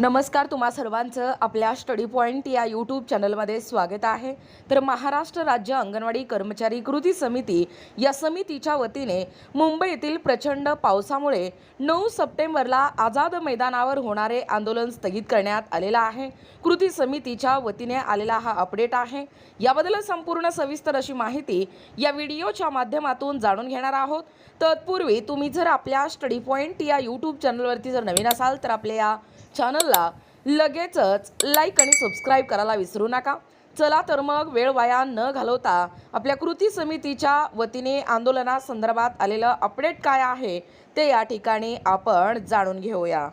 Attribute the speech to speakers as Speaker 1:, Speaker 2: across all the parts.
Speaker 1: नमस्कार तुम्हा सर्वांचं आपल्या स्टडी पॉईंट या यूट्यूब चॅनलमध्ये स्वागत आहे. तर महाराष्ट्र राज्य अंगणवाडी कर्मचारी कृती समिती या समितीच्या वतीने मुंबईतील प्रचंड पावसामुळे नऊ सप्टेंबरला आझाद मैदानावर होणारे आंदोलन स्थगित करण्यात आलेलं आहे. कृती समितीच्या वतीने आलेला हा अपडेट आहे. याबद्दल संपूर्ण सविस्तर अशी माहिती या व्हिडिओच्या माध्यमातून जाणून घेणार आहोत. तत्पूर्वी तुम्ही जर आपल्या स्टडी पॉईंट या यूट्यूब चॅनलवरती जर नवीन असाल तर आपल्या या चॅनलला लगेचच लाईक आणि सबस्क्राईब करायला विसरू नका. चला तर मग वेळ वाया न घालवता आपल्या कृती समितीच्या वतीने आंदोलनासंदर्भात आलेलं अपडेट काय आहे ते या ठिकाणी आपण जाणून घेऊया.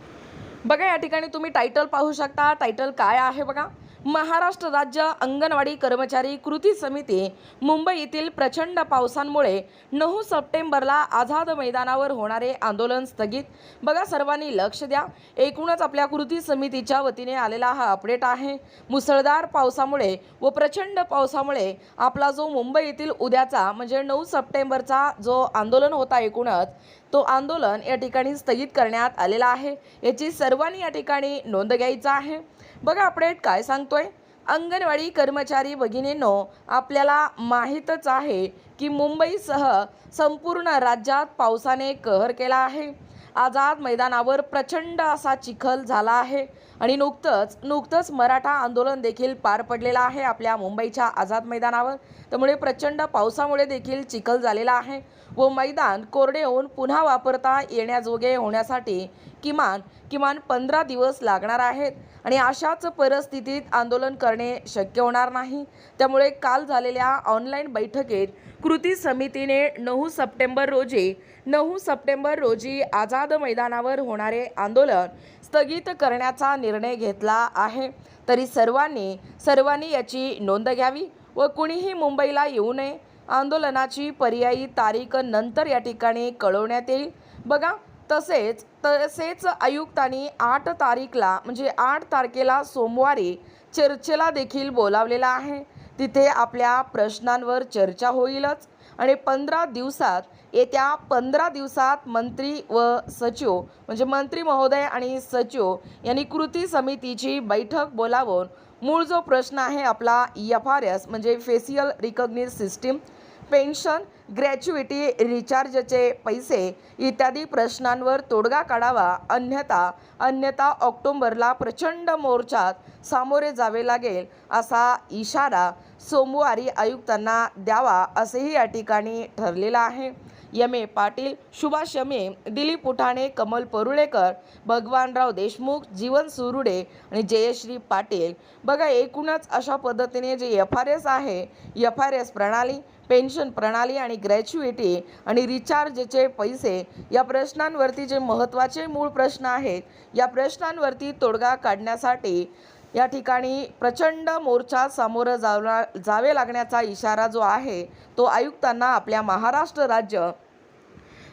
Speaker 1: बघा या ठिकाणी तुम्ही टायटल पाहू शकता. टायटल काय आहे बघा? महाराष्ट्र राज्य अंगणवाडी कर्मचारी कृती समिती मुंबईतील प्रचंड पावसांमुळे नऊ सप्टेंबरला आझाद मैदानावर होणारे आंदोलन स्थगित. बघा सर्वांनी लक्ष द्या. एकूणच आपल्या कृती समितीच्या वतीने आलेला हा अपडेट आहे. मुसळधार पावसामुळे व प्रचंड पावसामुळे आपला जो मुंबईतील उद्याचा म्हणजे नऊ सप्टेंबरचा जो आंदोलन होता एकूणच तो आंदोलन या ठिकाणी स्थगित करण्यात आलेला आहे. याची सर्वांनी या ठिकाणी नोंद घ्यायचा आहे. बघा अपडेट काय सांगतोय. अंगणवाडी कर्मचारी भगिनींनो आपल्याला माहीतच आहे की मुंबईसह संपूर्ण राज्यात पावसाने कहर केला आहे. आझाद मैदानावर प्रचंड असा चिखल झाला आहे. आणि नुकतंच नुकतंच मराठा आंदोलन देखील पार पडलेलं आहे आपल्या मुंबईच्या आझाद मैदानावर. त्यामुळे प्रचंड पावसामुळे देखील चिखल झालेला आहे व मैदान कोरडे होऊन पुन्हा वापरता येण्याजोगे होण्यासाठी किमान किमान पंधरा दिवस लागणार आहेत. आणि अशाच परिस्थितीत आंदोलन करणे शक्य होणार नाही. त्यामुळे काल झालेल्या ऑनलाईन बैठकीत कृती समितीने नऊ सप्टेंबर रोजी नऊ सप्टेंबर रोजी आझाद मैदानावर होणारे आंदोलन स्थगित करण्याचा निर्णय घेतला आहे. तरी सर्वांनी सर्वांनी याची नोंद घ्यावी व कुणीही मुंबईला येऊ नये. आंदोलनाची पर्यायी तारीख नंतर या ठिकाणी कळवण्यात येईल. बघा तसेच तसेच आयुक्तांनी आठ तारीखला म्हणजे आठ तारखेला सोमवारी चर्चेला देखील बोलावलेला आहे. तिथे आपल्या प्रश्नांवर चर्चा होईलच. आणि पंधरा दिवसात येत्या पंधरा दिवसात मंत्री व सचिव म्हणजे मंत्री महोदय आणि सचिव यांनी कृती समितीची बैठक बोलावून मूळ जो प्रश्न आहे आपला एफ आर एस म्हणजे facial recognise system pension gratuity रिचार्जचे पैसे इत्यादी प्रश्नांवर तोडगा काढावा. अन्यथा अन्यथा ऑक्टोंबरला प्रचंड मोर्चात सामोरे जावे लागेल असा इशारा सोमवारी आयुक्तांना द्यावा असेही या ठिकाणी ठरलेलं आहे. यमे पाटील सुभाष यमे दिलीप उठाणे कमल परुळेकर भगवानराव देशमुख जीवन सुरुडे आणि जयश्री पाटील. बघा एकूणच अशा पद्धतीने जे एफ आर एस आहे एफ आर एस प्रणाली पेन्शन प्रणाली आणि ग्रॅच्युइटी आणि रिचार्जचे पैसे या प्रश्नांवरती जे महत्त्वाचे मूळ प्रश्न आहेत या प्रश्नांवरती तोडगा काढण्यासाठी या ठिकाणी प्रचंड मोर्चा सामोरं जावला जावे लागण्याचा इशारा जो आहे तो आयुक्तांना आपल्या महाराष्ट्र राज्य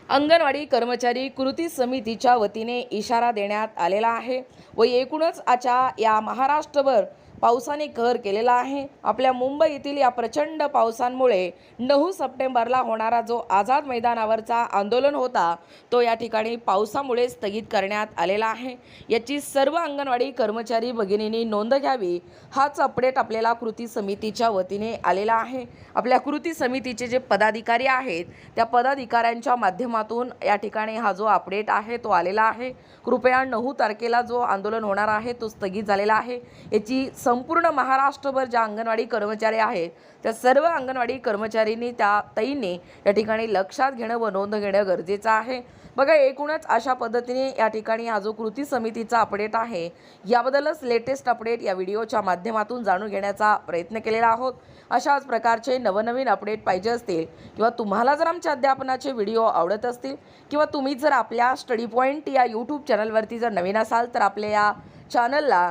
Speaker 1: अंगणवाडी कर्मचारी कृती समितीच्या वतीने इशारा देण्यात आलेला आहे व एकूणच आजच्या या महाराष्ट्रभर पावसाने कहर केलेला आहे. आपल्या मुंबईतील या प्रचंड पावसांमुळे नऊ सप्टेंबरला होणारा जो आझाद मैदानावरचा आंदोलन होता तो या ठिकाणी पावसामुळे स्थगित करण्यात आलेला आहे. याची सर्व अंगणवाडी कर्मचारी भगिनींनी नोंद घ्यावी हाच अपडेट आपल्याला कृती समितीच्या वतीने आलेला आहे. आपल्या कृती समितीचे जे पदाधिकारी आहेत त्या पदाधिकाऱ्यांच्या माध्यमातून या ठिकाणी हा जो अपडेट आहे तो आलेला आहे. कृपया नऊ तारखेला जो आंदोलन होणार आहे तो स्थगित झालेला आहे. याची संपूर्ण महाराष्ट्रभर ज्या अंगणवाडी कर्मचारी आहेत त्या सर्व अंगणवाडी कर्मचाऱ्यांनी त्या ताईंनी या ठिकाणी लक्षात घेणं व नोंद घेणं गरजेचं आहे. बघा एकूणच अशा पद्धतीने या ठिकाणी हा जो कृती समितीचा अपडेट आहे याबद्दलच लेटेस्ट अपडेट या व्हिडिओच्या माध्यमातून जाणून घेण्याचा प्रयत्न केलेला आहोत. अशाच प्रकारचे नवनवीन अपडेट पाहिजे असतील किंवा तुम्हाला जर आमच्या अध्यापनाचे व्हिडिओ आवडत असतील किंवा तुम्ही जर आपल्या स्टडी पॉईंट या यूट्यूब चॅनलवरती जर नवीन असाल तर आपल्या या चॅनलला